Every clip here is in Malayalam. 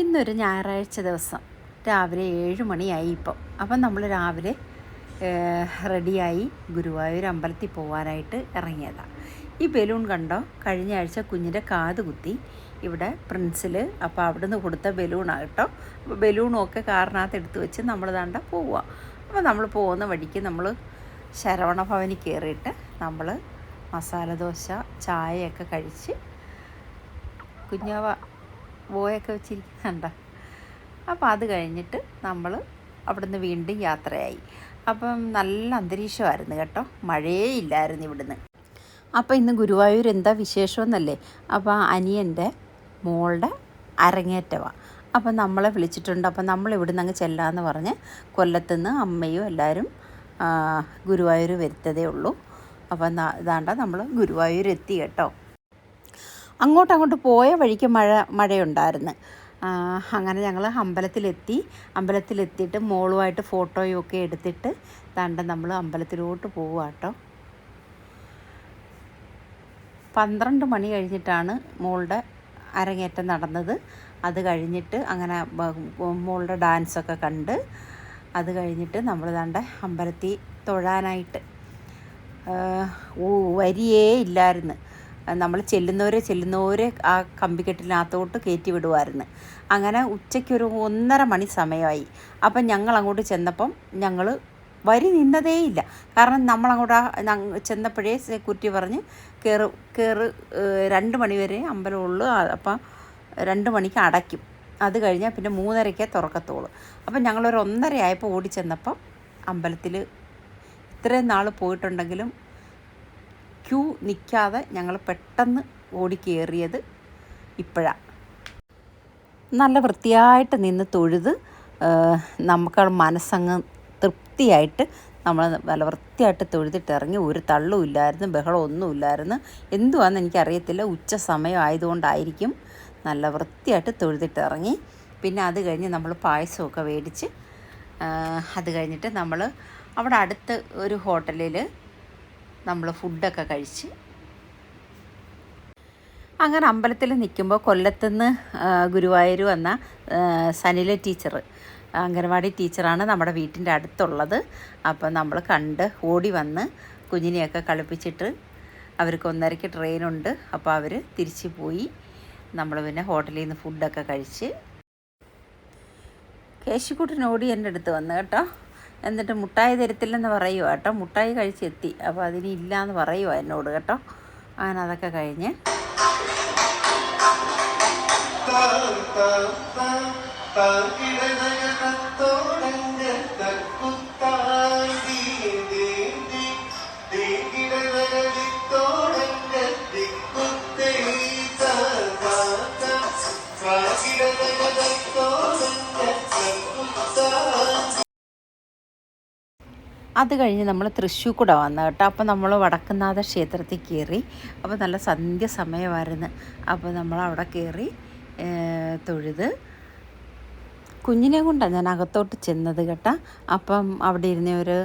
ഇന്നൊരു ഞായറാഴ്ച ദിവസം. രാവിലെ ഏഴ് മണിയായി ഇപ്പം. അപ്പം നമ്മൾ രാവിലെ റെഡിയായി ഗുരുവായൂർ അമ്പലത്തിൽ പോകാനായിട്ട് ഇറങ്ങിയതാണ് ഈ ബലൂൺ കണ്ടോ? കഴിഞ്ഞ ആഴ്ച കുഞ്ഞിന്റെ കാത് കുത്തി. ഇവിടെ പ്രിൻസിൽ അപ്പോൾ അവിടുന്ന് കൊടുത്ത ബലൂണാണ് കേട്ടോ. അപ്പോൾ ബലൂണൊക്കെ കാറിനകത്ത് എടുത്ത് വെച്ച് നമ്മൾ ദാണ്ട പോവുക അപ്പോൾ നമ്മൾ പോകുന്ന വഴിക്ക് നമ്മൾ ശരവണ ഭവനിൽ കയറിയിട്ട് നമ്മൾ മസാല ദോശ ചായയൊക്കെ കഴിച്ച് കുഞ്ഞാവ ബോയൊക്കെ വെച്ചിരിക്കുന്നുണ്ട അപ്പോൾ അത് കഴിഞ്ഞിട്ട് നമ്മൾ അവിടുന്ന് വീണ്ടും യാത്രയായി. അപ്പം നല്ല അന്തരീക്ഷമായിരുന്നു കേട്ടോ. മഴയേ ഇല്ലായിരുന്നു ഇവിടുന്ന്. അപ്പോൾ ഇന്ന് ഗുരുവായൂർ എന്താ വിശേഷമെന്നല്ലേ? അപ്പോൾ അനിയന്റെ മോളുടെ അരങ്ങേറ്റമാണ് അപ്പം നമ്മളെ വിളിച്ചിട്ടുണ്ട്. അപ്പം നമ്മൾ ഇവിടുന്ന് അങ്ങ് ചെല്ലാമെന്ന് പറഞ്ഞ് കൊല്ലത്തുനിന്ന് അമ്മയും എല്ലാവരും ഗുരുവായൂർ വരുത്തതേ ഉള്ളൂ. അപ്പം ഇതാണ്ട നമ്മൾ ഗുരുവായൂർ എത്തി കേട്ടോ. അങ്ങോട്ട് അങ്ങോട്ട് പോയ വഴിക്ക് മഴ മഴയുണ്ടായിരുന്നു. അങ്ങനെ ഞങ്ങൾ അമ്പലത്തിലെത്തി. അമ്പലത്തിലെത്തിയിട്ട് മോളുമായിട്ട് ഫോട്ടോയും ഒക്കെ എടുത്തിട്ട് തണ്ട നമ്മൾ അമ്പലത്തിലോട്ട് പോവുക പന്ത്രണ്ട് മണി കഴിഞ്ഞിട്ടാണ് മോളുടെ അരങ്ങേറ്റം നടന്നത്. അത് കഴിഞ്ഞിട്ട് അങ്ങനെ മോളുടെ ഡാൻസൊക്കെ കണ്ട് അത് കഴിഞ്ഞിട്ട് നമ്മൾ തണ്ട അമ്പലത്തിൽ തൊഴാനായിട്ട് വരിയേ ഇല്ലായിരുന്നു. നമ്മൾ ചെല്ലുന്നവരെ ചെല്ലുന്നവരെ ആ കമ്പിക്കെട്ടിനകത്തോട്ട് കയറ്റി വിടുമായിരുന്നു അങ്ങനെ ഉച്ചയ്ക്കൊരു ഒന്നര മണി സമയമായി. അപ്പം ഞങ്ങൾ അങ്ങോട്ട് ചെന്നപ്പം ഞങ്ങൾ വരി നിന്നതേയില്ല. കാരണം നമ്മളങ്ങോട്ട് ആ ചെന്നപ്പോഴേ കുറ്റി പറഞ്ഞ് കയറ് കയറ് രണ്ട് മണി വരെ അമ്പലമുള്ളൂ. അപ്പം രണ്ട് മണിക്ക് അടയ്ക്കും. അത് കഴിഞ്ഞാൽ പിന്നെ മൂന്നരയ്ക്കേ തുറക്കത്തുള്ളൂ. അപ്പം ഞങ്ങളൊരു ഒന്നര ആയപ്പോൾ ഓടി ചെന്നപ്പം അമ്പലത്തിൽ ഇത്രയും നാൾ പോയിട്ടുണ്ടെങ്കിലും ക്യൂ നിൽക്കാതെ ഞങ്ങൾ പെട്ടെന്ന് ഓടി കയറിയത് ഇപ്പോഴാണ് നല്ല വൃത്തിയായിട്ട് നിന്ന് തൊഴുത് നമുക്ക് മനസ്സങ്ങ് തൃപ്തിയായിട്ട് നമ്മൾ നല്ല വൃത്തിയായിട്ട് തൊഴുതിട്ട് ഇറങ്ങി. ഒരു തള്ളും ഇല്ലായിരുന്നു ബഹളം ഒന്നും ഇല്ലായിരുന്നു. എന്തുവാന്ന് എനിക്കറിയത്തില്ല. ഉച്ച സമയം ആയതുകൊണ്ടായിരിക്കും നല്ല വൃത്തിയായിട്ട് തൊഴുതിട്ട് ഇറങ്ങി. പിന്നെ അത് കഴിഞ്ഞ് നമ്മൾ പായസമൊക്കെ മേടിച്ച് അത് കഴിഞ്ഞിട്ട് നമ്മൾ അവിടെ അടുത്ത് ഒരു ഹോട്ടലിൽ നമ്മൾ ഫുഡൊക്കെ കഴിച്ച്. അങ്ങനെ അമ്പലത്തിൽ നിൽക്കുമ്പോൾ കൊല്ലത്തുനിന്ന് ഗുരുവായൂർ വന്ന സനിലെ ടീച്ചർ അംഗനവാടി ടീച്ചറാണ് നമ്മുടെ വീട്ടിന്റെ അടുത്തുള്ളത്. അപ്പം നമ്മൾ കണ്ട് ഓടി വന്ന് കുഞ്ഞിനെയൊക്കെ കളിപ്പിച്ചിട്ട് അവർക്ക് ഒന്നരയ്ക്ക് ട്രെയിനുണ്ട്. അപ്പോൾ അവർ തിരിച്ച് പോയി നമ്മൾ പിന്നെ ഹോട്ടലിൽ നിന്ന് ഫുഡൊക്കെ കഴിച്ച്. കേശുക്കുട്ടനോടി എന്റെ അടുത്ത് വന്ന് കേട്ടോ. എന്നിട്ട് മുട്ടായി തരത്തില്ലെന്ന് പറയുക കേട്ടോ മുട്ടായി കഴിച്ചെത്തി അപ്പോൾ അതിന് ഇല്ലയെന്ന് പറയുക എന്നോട് കേട്ടോ അങ്ങനെ അതൊക്കെ കഴിഞ്ഞ് അത് കഴിഞ്ഞ് നമ്മൾ തൃശ്ശൂർ കൂടെ വന്നു കേട്ടോ. അപ്പോൾ നമ്മൾ വടക്കുന്നാഥ ക്ഷേത്രത്തിൽ കയറി. അപ്പോൾ നല്ല സന്ധ്യ സമയമായിരുന്നു അപ്പോൾ നമ്മൾ അവിടെ കയറി തൊഴുത്. കുഞ്ഞിനെ കൊണ്ടാണ് ഞാൻ അകത്തോട്ട് ചെന്നത് കേട്ടോ. അപ്പം അവിടെ ഇരുന്ന ഒരു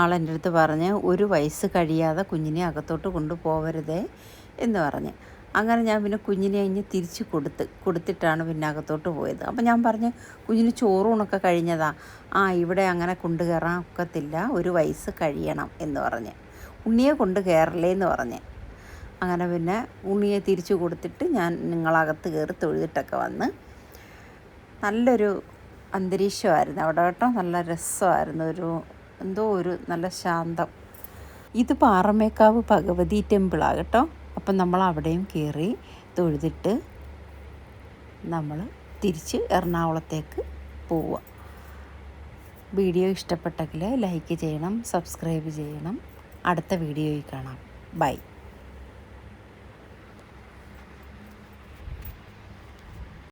ആളെന്റെ അടുത്ത് പറഞ്ഞ് ഒരു വയസ്സ് കഴിയാതെ കുഞ്ഞിനെ അകത്തോട്ട് കൊണ്ടുപോകരുതേ എന്ന് പറഞ്ഞ്. അങ്ങനെ ഞാൻ പിന്നെ കുഞ്ഞിനെ കഴിഞ്ഞ് തിരിച്ച് കൊടുത്ത് കൊടുത്തിട്ടാണ് പിന്നെ അകത്തോട്ട് പോയത്. അപ്പം ഞാൻ പറഞ്ഞ് കുഞ്ഞിന് ചോറൂണൊക്കെ കഴിഞ്ഞതാ. ആ ഇവിടെ അങ്ങനെ കൊണ്ടു കയറാൻ ഒക്കത്തില്ല. ഒരു വയസ്സ് കഴിയണം എന്ന് പറഞ്ഞ്. ഉണ്ണിയെ കൊണ്ട് കയറലേ എന്ന് പറഞ്ഞ്. അങ്ങനെ പിന്നെ ഉണ്ണിയെ തിരിച്ചു കൊടുത്തിട്ട് ഞാൻ നിങ്ങളകത്ത് കയറി തൊഴുതിട്ടൊക്കെ വന്ന് നല്ലൊരു അന്തരീക്ഷമായിരുന്നു അവിടെ കേട്ടോ. നല്ല രസമായിരുന്നു. ഒരു എന്തോ ഒരു നല്ല ശാന്തം. ഇത് പാറമേക്കാവ് ഭഗവതി ടെമ്പിളാണ് കേട്ടോ. അപ്പം നമ്മൾ അവിടെയും കയറി തൊഴുതിട്ട് നമ്മൾ തിരിച്ച് എറണാകുളത്തേക്ക് പോവുക. വീഡിയോ ഇഷ്ടപ്പെട്ടെങ്കിൽ ലൈക്ക് ചെയ്യണം സബ്സ്ക്രൈബ് ചെയ്യണം. അടുത്ത വീഡിയോയിൽ കാണാം. ബൈ.